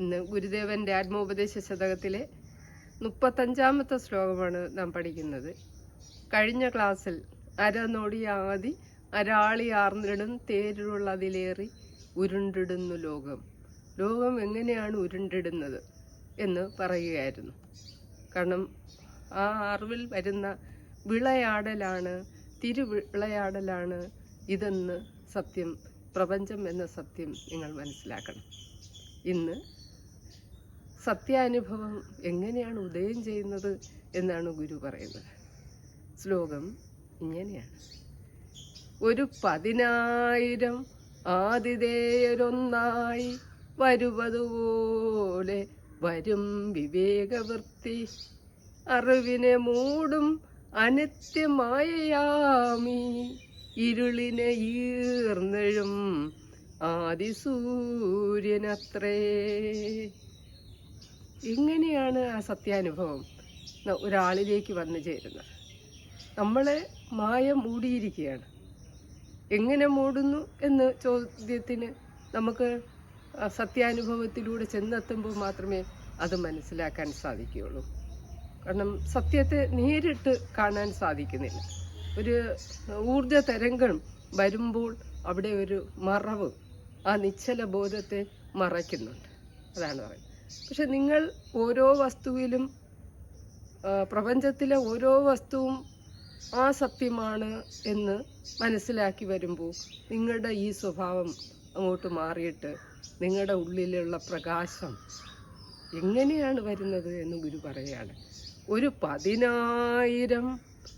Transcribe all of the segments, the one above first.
ഇന്ന് ഗുരുദേവന്റെ ആത്മോപദേശ ശതകത്തിലെ മുപ്പത്തഞ്ചാമത്തെ ശ്ലോകമാണ് നാം പഠിക്കുന്നത്. കഴിഞ്ഞ ക്ലാസ്സിൽ അരനോടി ആദി അരാളി ആർന്നിടും തേരുള്ളതിലേറി ഉരുണ്ടിടുന്നു ലോകം. ലോകം എങ്ങനെയാണ് ഉരുണ്ടിടുന്നത് എന്ന് പറയുകയായിരുന്നു. കാരണം ആ അറിവിൽ വരുന്ന വിളയാടലാണ് തിരുവിളയാടലാണ് ഇതെന്ന് സത്യം പ്രപഞ്ചം എന്ന സത്യം നിങ്ങൾ മനസ്സിലാക്കണം. ഇന്ന് സത്യാനുഭവം എങ്ങനെയാണ് ഉദയം ചെയ്യുന്നത് എന്നാണ് ഗുരു പറയുന്നത്. ശ്ലോകം ഇങ്ങനെയാണ്. ഒരു പതിനായിരം ആതിഥേയരൊന്നായി വരുവതുപോലെ വരും വിവേകവൃത്തി. അറിവിനെ മൂടും അനിത്യമായയാമി. ഇരുളിനെ ഈർന്നെഴും ആദിസൂര്യനത്രേ. എങ്ങനെയാണ് ആ സത്യാനുഭവം ഒരാളിലേക്ക് വന്നു ചേരുന്നത്. നമ്മളെ മായ മൂടിയിരിക്കുകയാണ്. എങ്ങനെ മൂടുന്നു എന്ന് ചോദ്യത്തിന് നമുക്ക് സത്യാനുഭവത്തിലൂടെ ചെന്നെത്തുമ്പോൾ മാത്രമേ അത് മനസ്സിലാക്കാൻ സാധിക്കുകയുള്ളൂ. കാരണം സത്യത്തെ നേരിട്ട് കാണാൻ സാധിക്കുന്നില്ല. ഒരു ഊർജ തരംഗം വരുമ്പോൾ അവിടെ ഒരു മറവ് ആ നിശ്ചല ബോധത്തെ മറയ്ക്കുന്നുണ്ട്. അതാണ് പറയുന്നത്. പക്ഷെ നിങ്ങൾ ഓരോ വസ്തുവിലും പ്രപഞ്ചത്തിലെ ഓരോ വസ്തുവും ആ സത്യമാണ് എന്ന് മനസ്സിലാക്കി വരുമ്പോൾ നിങ്ങളുടെ ഈ സ്വഭാവം അങ്ങോട്ട് മാറിയിട്ട് നിങ്ങളുടെ ഉള്ളിലുള്ള പ്രകാശം എങ്ങനെയാണ് വരുന്നത് എന്ന് ഗുരു പറയുകയാണ്. ഒരു പതിനായിരം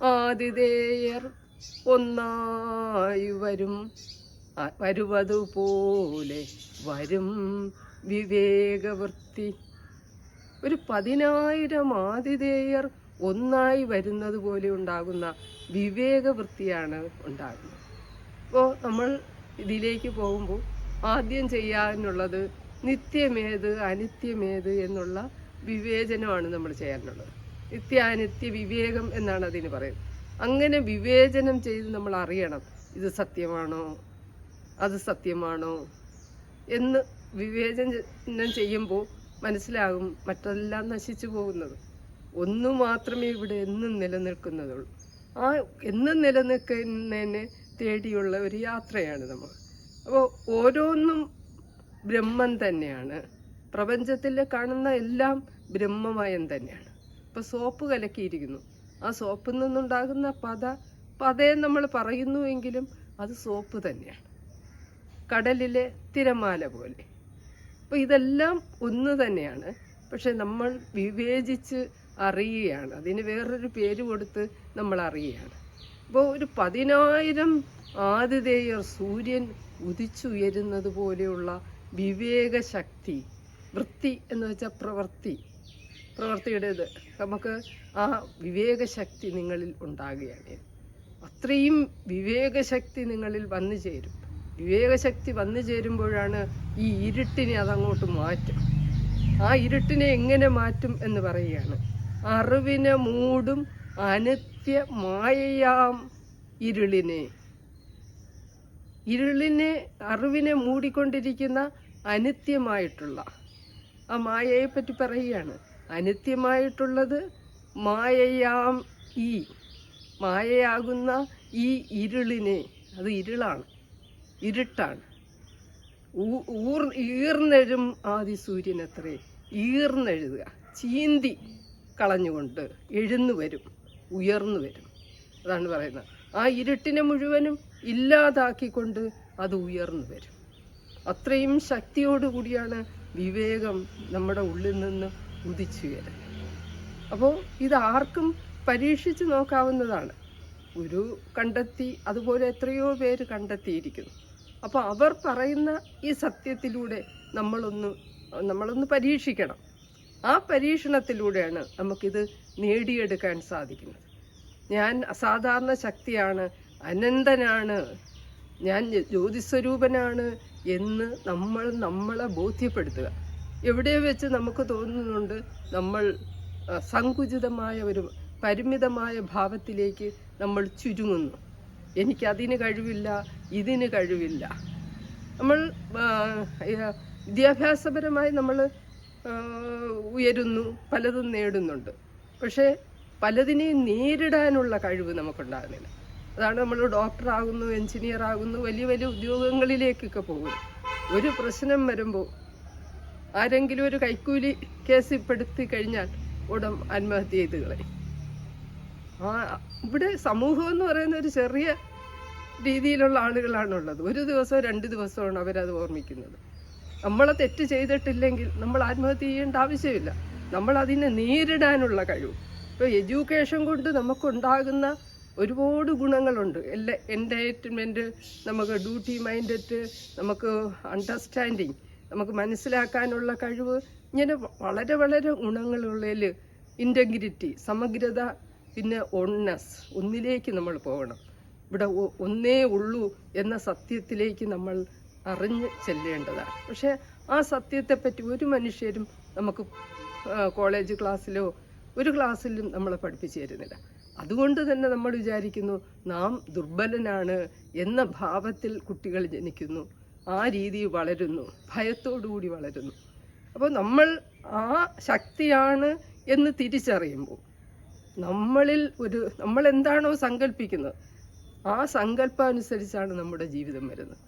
ആതിഥേയർ ഒന്നായി വരും. വരുവതുപോലെ വരും. വിവേകവൃത്തി. ഒരു പതിനായിരം ആതിഥേയർ ഒന്നായി വരുന്നത് പോലെ ഉണ്ടാകുന്ന വിവേകവൃത്തിയാണ് ഉണ്ടാകുന്നത്. അപ്പോൾ നമ്മൾ ഇതിലേക്ക് പോകുമ്പോൾ ആദ്യം ചെയ്യാനുള്ളത് നിത്യമേത് അനിത്യമേത് എന്നുള്ള വിവേചനമാണ് നമ്മൾ ചെയ്യാനുള്ളത്. നിത്യാനിത്യ വിവേകം എന്നാണ് അതിന് പറയുന്നത്. അങ്ങനെ വിവേചനം ചെയ്ത് നമ്മൾ അറിയണം ഇത് സത്യമാണോ അത് സത്യമാണോ എന്ന് വിവേചനം ചെയ്യുമ്പോൾ മനസ്സിലാകും മറ്റെല്ലാം നശിച്ചു പോകുന്നത്. ഒന്നു മാത്രമേ ഇവിടെ എന്നും നിലനിൽക്കുന്നതുള്ളൂ ആ എന്നും നിലനിൽക്കുന്നതിനെ തേടിയുള്ള ഒരു യാത്രയാണ് നമ്മൾ. അപ്പോൾ ഓരോന്നും ബ്രഹ്മം തന്നെയാണ്. പ്രപഞ്ചത്തിൽ കാണുന്ന എല്ലാം ബ്രഹ്മമയം തന്നെയാണ്. ഇപ്പോൾ സോപ്പ് കലക്കിയിരിക്കുന്നു. ആ സോപ്പിൽ നിന്നുണ്ടാകുന്ന പത പതയെ നമ്മൾ പറയുന്നുവെങ്കിലും അത് സോപ്പ് തന്നെയാണ്. കടലിലെ തിരമാല പോലെ. അപ്പോൾ ഇതെല്ലാം ഒന്ന് തന്നെയാണ്. പക്ഷെ നമ്മൾ വിവേചിച്ച് അറിയുകയാണ്. അതിന് വേറൊരു പേര് കൊടുത്ത് നമ്മൾ അറിയുകയാണ്. അപ്പോൾ ഒരു പതിനായിരം ആതിഥേയർ സൂര്യൻ ഉദിച്ചുയരുന്നത് പോലെയുള്ള വിവേകശക്തി വൃത്തി എന്ന് വെച്ചാൽ പ്രവൃത്തി പ്രവൃത്തിയുടെ ഇത്. നമുക്ക് ആ വിവേകശക്തി നിങ്ങളിൽ ഉണ്ടാകുകയാണ്. അത്രയും വിവേകശക്തി നിങ്ങളിൽ വന്നു ചേരും. വിവേകശക്തി വന്നു ചേരുമ്പോഴാണ് ഈ ഇരുട്ടിനെ അതങ്ങോട്ട് മാറ്റും. ആ ഇരുട്ടിനെ എങ്ങനെ മാറ്റും എന്ന് പറയുകയാണ്. അറിവിനെ മൂടും അനിത്യ മായയാം ഇരുളിനെ. ഇരുളിനെ അറിവിനെ മൂടിക്കൊണ്ടിരിക്കുന്ന അനിത്യമായിട്ടുള്ള ആ മായയെ പറ്റി പറയുകയാണ്. അനിത്യമായിട്ടുള്ളത് മായയാം ഈ മായയാകുന്ന ഈ ഇരുളിനെ അത് ഇരുളാണ്. ഇരുട്ടാണ്. ഊർ ഈർന്നെഴും ആദി സൂര്യനത്രേ ഈർന്നെഴുതുക. ചീന്തി കളഞ്ഞുകൊണ്ട് എഴുന്നു വരും ഉയർന്നു വരും. അതാണ് പറയുന്നത്. ആ ഇരുട്ടിനെ മുഴുവനും ഇല്ലാതാക്കിക്കൊണ്ട് അത് ഉയർന്നു വരും. അത്രയും ശക്തിയോടുകൂടിയാണ് വിവേകം നമ്മുടെ ഉള്ളിൽ നിന്ന് ഉദിച്ചു വരുന്നത്. അപ്പോൾ ഇത് ആർക്കും പരീക്ഷിച്ച് നോക്കാവുന്നതാണ്. ഗുരു കണ്ടെത്തി അതുപോലെ എത്രയോ പേര് കണ്ടെത്തിയിരിക്കുന്നു. അപ്പോൾ അവർ പറയുന്ന ഈ സത്യത്തിലൂടെ നമ്മളൊന്ന് നമ്മളൊന്ന് പരീക്ഷിക്കണം. ആ പരീക്ഷണത്തിലൂടെയാണ് നമുക്കിത് നേടിയെടുക്കാൻ സാധിക്കുന്നത്. ഞാൻ അസാധാരണ ശക്തിയാണ് അനന്തനാണ് ഞാൻ ജ്യോതിസ്വരൂപനാണ് എന്ന് നമ്മൾ നമ്മളെ ബോധ്യപ്പെടുത്തുക. എവിടെ വെച്ച് നമുക്ക് തോന്നുന്നുണ്ട് നമ്മൾ സങ്കുചിതമായ ഒരു പരിമിതമായ ഭാവത്തിലേക്ക് നമ്മൾ ചുരുങ്ങുന്നു. എനിക്കതിന് കഴിവില്ല ഇതിന് കഴിവില്ല. നമ്മൾ വിദ്യാഭ്യാസപരമായി നമ്മൾ ഉയരുന്നു പലതും നേടുന്നുണ്ട്. പക്ഷേ പലതിനെയും നേരിടാനുള്ള കഴിവ് നമുക്കുണ്ടാകുന്നില്ല. അതാണ് നമ്മൾ ഡോക്ടർ ആകുന്നു എഞ്ചിനീയർ ആകുന്നു വലിയ വലിയ ഉദ്യോഗങ്ങളിലേക്കൊക്കെ പോകുന്നു ഒരു പ്രശ്നം വരുമ്പോൾ ആരെങ്കിലും ഒരു കൈക്കൂലി കേസിൽപ്പെടുത്തി കഴിഞ്ഞാൽ ഉടൻ ആത്മഹത്യ ചെയ്ത് കളയും. ഇവിടെ സമൂഹം എന്ന് പറയുന്ന ഒരു ചെറിയ രീതിയിലുള്ള ആളുകളാണുള്ളത്. ഒരു ദിവസമോ രണ്ട് ദിവസമാണ് അവരത് ഓർമ്മിക്കുന്നത്. നമ്മളെ തെറ്റ് ചെയ്തിട്ടില്ലെങ്കിൽ നമ്മൾ ആത്മഹത്യ ചെയ്യേണ്ട ആവശ്യമില്ല. നമ്മൾ അതിനെ നേരിടാനുള്ള കഴിവ്. ഇപ്പോൾ എഡ്യൂക്കേഷൻ കൊണ്ട് നമുക്കുണ്ടാകുന്ന ഒരുപാട് ഗുണങ്ങളുണ്ട്. എല്ലാ എന്റർടൈൻമെന്റ് നമുക്ക് ഡ്യൂട്ടി മൈൻഡറ്റ് നമുക്ക് അണ്ടർസ്റ്റാൻഡിങ് നമുക്ക് മനസ്സിലാക്കാനുള്ള കഴിവ് ഇങ്ങനെ വളരെ വളരെ ഗുണങ്ങളുള്ളതിൽ ഇന്റഗ്രിറ്റി സമഗ്രത പിന്നെ ഒണ്ണസ് ഒന്നിലേക്ക് നമ്മൾ പോകണം. ഇവിടെ ഒന്നേ ഉള്ളൂ എന്ന സത്യത്തിലേക്ക് നമ്മൾ അറിഞ്ഞ് ചെല്ലേണ്ടതാണ്. പക്ഷേ ആ സത്യത്തെപ്പറ്റി ഒരു മനുഷ്യരും നമുക്ക് കോളേജ് ക്ലാസ്സിലോ ഒരു ക്ലാസ്സിലും നമ്മളെ പഠിപ്പിച്ചു തരുന്നില്ല അതുകൊണ്ട് തന്നെ നമ്മൾ വിചാരിക്കുന്നു നാം ദുർബലനാണ് എന്ന ഭാവത്തിൽ കുട്ടികൾ ജനിക്കുന്നു. ആ രീതി വളരുന്നു. ഭയത്തോടുകൂടി വളരുന്നു. അപ്പോൾ നമ്മൾ ആ ശക്തിയാണ് എന്ന് തിരിച്ചറിയുമ്പോൾ നമ്മളിൽ ഒരു നമ്മൾ എന്താണോ സങ്കല്പിക്കുന്നത് ആ സങ്കല്പം അനുസരിച്ചാണ് നമ്മുടെ ജീവിതം വരുന്നത്.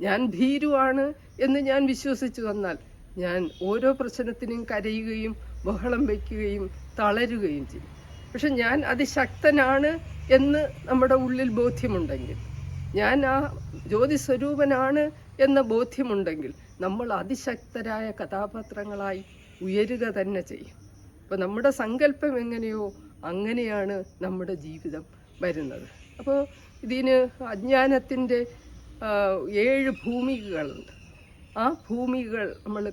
ഞാൻ ഭീരുവാണ് എന്ന് ഞാൻ വിശ്വസിച്ചു വന്നാൽ ഞാൻ ഓരോ പ്രശ്നത്തിനും കരയുകയും ബഹളം വയ്ക്കുകയും തളരുകയും ചെയ്യും. പക്ഷെ ഞാൻ അതിശക്തനാണ് എന്ന് നമ്മുടെ ഉള്ളിൽ ബോധ്യമുണ്ടെങ്കിൽ ഞാൻ ആ ജ്യോതി സ്വരൂപനാണ് എന്ന ബോധ്യമുണ്ടെങ്കിൽ നമ്മൾ അതിശക്തരായ കഥാപാത്രങ്ങളായി ഉയരുക തന്നെ ചെയ്യും. അപ്പോൾ നമ്മുടെ സങ്കല്പം എങ്ങനെയോ അങ്ങനെയാണ് നമ്മുടെ ജീവിതം വരുന്നത്. അപ്പോൾ ഇതിന് അജ്ഞാനത്തിന്റെ ഏഴ് ഭൂമികകളുണ്ട്. ആ ഭൂമികൾ നമ്മൾ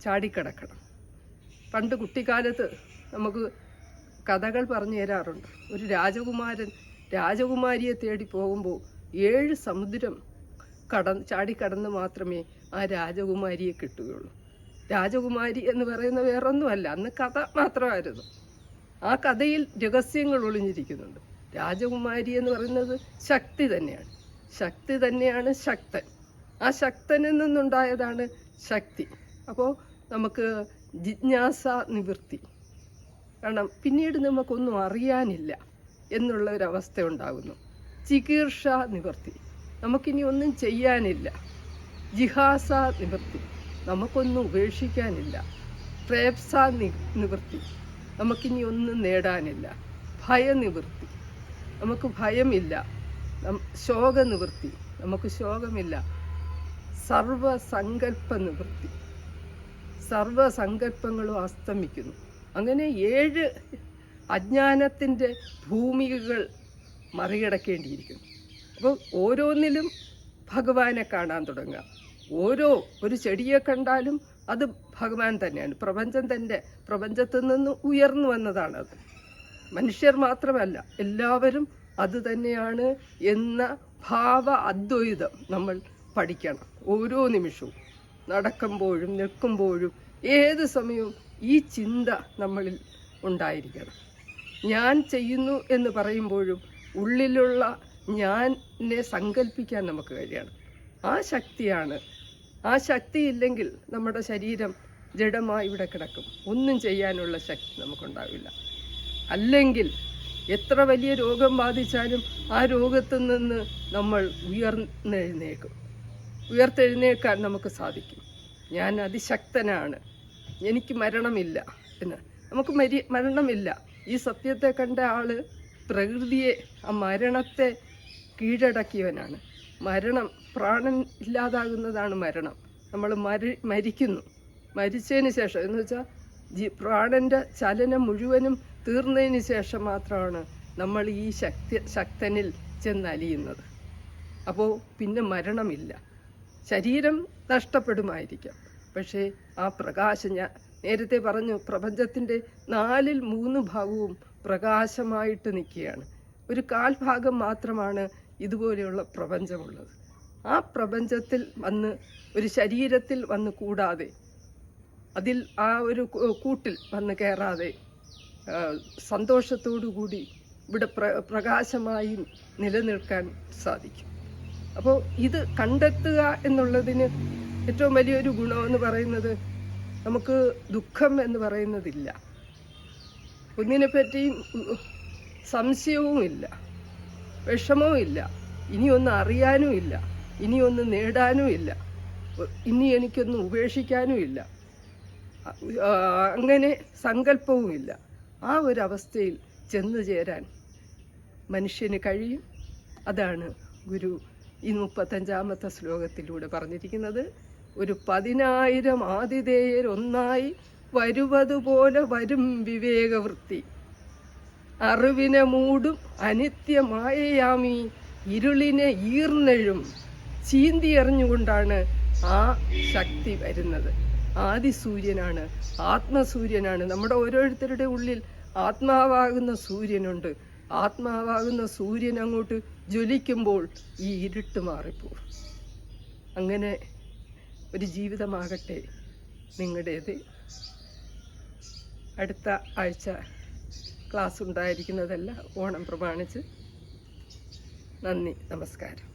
ചാടിക്കടക്കണം. പണ്ട് കുട്ടിക്കാലത്ത് നമുക്ക് കഥകൾ പറഞ്ഞു തരാറുണ്ട്. ഒരു രാജകുമാരൻ രാജകുമാരിയെ തേടി പോകുമ്പോൾ ഏഴ് സമുദ്രം കട ചാടിക്കടന്ന് മാത്രമേ ആ രാജകുമാരിയെ കിട്ടുകയുള്ളൂ. രാജകുമാരി എന്ന് പറയുന്ന വേറൊന്നുമല്ല അന്ന് കഥ മാത്രമായിരുന്നു. ആ കഥയിൽ രഹസ്യങ്ങൾ ഒളിഞ്ഞിരിക്കുന്നുണ്ട്. രാജകുമാരി എന്ന് പറയുന്നത് ശക്തി തന്നെയാണ്. ശക്തി തന്നെയാണ് ശക്തൻ. ആ ശക്തനിൽ നിന്നുണ്ടായതാണ് ശക്തി. അപ്പോൾ നമുക്ക് ജിജ്ഞാസ നിവൃത്തി. കാരണം പിന്നീട് നമുക്കൊന്നും അറിയാനില്ല എന്നുള്ള ഒരു അവസ്ഥ ഉണ്ടാകുന്നു. ചികീർഷ നിവൃത്തി. നമുക്കിനി ഒന്നും ചെയ്യാനില്ല. ജിഹാസ നിവൃത്തി. നമുക്കൊന്നും ഉപേക്ഷിക്കാനില്ല. പ്രേപ്സ നിവൃത്തി. നമുക്കിനി ഒന്നും നേടാനില്ല. ഭയനിവൃത്തി. നമുക്ക് ഭയമില്ല. ശോകനിവൃത്തി. നമുക്ക് ശോകമില്ല. സർവസങ്കല്പ നിവൃത്തി സർവസങ്കല്പങ്ങളും അസ്തമിക്കുന്നു. അങ്ങനെ ഏഴ് അജ്ഞാനത്തിന്റെ ഭൂമികകൾ മറികടക്കേണ്ടിയിരിക്കുന്നു. അപ്പോൾ ഓരോന്നിലും ഭഗവാനെ കാണാൻ തുടങ്ങുക. ഓരോ ഒരു ചെടിയെ കണ്ടാലും അത് ഭഗവാൻ തന്നെയാണ്. പ്രപഞ്ചം തന്റെ പ്രപഞ്ചത്തിൽ നിന്ന് ഉയർന്നു വന്നതാണ് അത്. മനുഷ്യർ മാത്രമല്ല എല്ലാവരും അത് തന്നെയാണ് എന്ന ഭാവ അദ്വൈതം നമ്മൾ പഠിക്കണം. ഓരോ നിമിഷവും നടക്കുമ്പോഴും നിൽക്കുമ്പോഴും ഏത് സമയവും ഈ ചിന്ത നമ്മളിൽ ഉണ്ടായിരിക്കണം. ഞാൻ ചെയ്യുന്നു എന്ന് പറയുമ്പോഴും ഉള്ളിലുള്ള ഞാനെ സങ്കല്പിക്കാൻ നമുക്ക് കഴിയണം. ആ ശക്തിയാണ് ആ ശക്തി ഇല്ലെങ്കിൽ നമ്മുടെ ശരീരം ജഡമായി ഇവിടെ കിടക്കും. ഒന്നും ചെയ്യാനുള്ള ശക്തി നമുക്കുണ്ടാവില്ല. അല്ലെങ്കിൽ എത്ര വലിയ രോഗം ബാധിച്ചാലും ആ രോഗത്തിൽ നിന്ന് നമ്മൾ ഉയർന്നെഴുന്നേക്കും. ഉയർത്തെഴുന്നേക്കാൻ നമുക്ക് സാധിക്കും. ഞാൻ അതിശക്തനാണ്. എനിക്ക് മരണമില്ല എന്ന്. നമുക്ക് മരി മരണമില്ല. ഈ സത്യത്തെ കണ്ട ആൾ പ്രകൃതിയെ ആ മരണത്തെ കീഴടക്കിയവനാണ്. മരണം പ്രാണൻ ഇല്ലാതാകുന്നതാണ് മരണം. നമ്മൾ മരി മരിക്കുന്നു. മരിച്ചതിന് ശേഷം എന്ന് വെച്ചാൽ ജി പ്രാണന്റെ ചലനം മുഴുവനും തീർന്നതിന് ശേഷം മാത്രമാണ് നമ്മൾ ഈ ശക്തി ശക്തനിൽ ചെന്നലിയുന്നത്. അപ്പോൾ പിന്നെ മരണമില്ല. ശരീരം നഷ്ടപ്പെടുമായിരിക്കാം. പക്ഷേ ആ പ്രകാശം ഞാൻ നേരത്തെ പറഞ്ഞു പ്രപഞ്ചത്തിന്റെ നാലിൽ മൂന്ന് ഭാഗവും പ്രകാശമായിട്ട് നിൽക്കുകയാണ്. ഒരു കാൽ ഭാഗം മാത്രമാണ് ഇതുപോലെയുള്ള പ്രപഞ്ചമുള്ളത്. ആ പ്രപഞ്ചത്തിൽ വന്ന് ഒരു ശരീരത്തിൽ വന്ന് കൂടാതെ അതിൽ ആ ഒരു കൂട്ടിൽ വന്ന് കയറാതെ ആ, സന്തോഷത്തോടു കൂടി ഇവിടെ പ്ര പ്രകാശമായി നിലനിൽക്കാൻ സാധിക്കും. അപ്പോൾ ഇത് കണ്ടെത്തുക എന്നുള്ളതിന് ഏറ്റവും വലിയൊരു ഗുണമെന്ന് പറയുന്നത് നമുക്ക് ദുഃഖം എന്ന് പറയുന്നതില്ല. പറ്റി പറ്റിയും ഉ- ഇല്ല. ഇനിയൊന്നും അറിയാനും ഇല്ല. ഇനിയൊന്നും നേടാനും ഇല്ല. ഇനി എനിക്കൊന്നും ഉപേക്ഷിക്കാനും ഇല്ല. അങ്ങനെ സങ്കല്പവുമില്ല ആ ഒരു അവസ്ഥയിൽ ചെന്നു ചേരാൻ മനുഷ്യന് കഴിയും. അതാണ് ഗുരു ഈ മുപ്പത്തഞ്ചാമത്തെ ശ്ലോകത്തിലൂടെ പറഞ്ഞിരിക്കുന്നത്. ഒരു പതിനായിരം ആതിഥേയർ ഒന്നായി വരുവതുപോലെ വരും വിവേകവൃത്തി. അറിവിനെ മൂടും അനിത്യമായയാമി. ഇരുളിനെ ഈർന്നെഴും. ചീന്തി എറിഞ്ഞുകൊണ്ടാണ് ആ ശക്തി വരുന്നത്. ആദിസൂര്യനാണ് ആത്മസൂര്യനാണ്. നമ്മുടെ ഓരോരുത്തരുടെ ഉള്ളിൽ ആത്മാവാകുന്ന സൂര്യനുണ്ട്. ആത്മാവാകുന്ന സൂര്യൻ അങ്ങോട്ട് ജ്വലിക്കുമ്പോൾ ഈ ഇരുട്ട് മാറിപ്പോ അങ്ങനെ ഒരു ജീവിതമാകട്ടെ നിങ്ങളുടേത്. അടുത്ത ആഴ്ച ക്ലാസ് ഉണ്ടായിരിക്കുന്നതല്ല ഓണം പ്രമാണിച്ച്. നന്ദി നമസ്കാരം.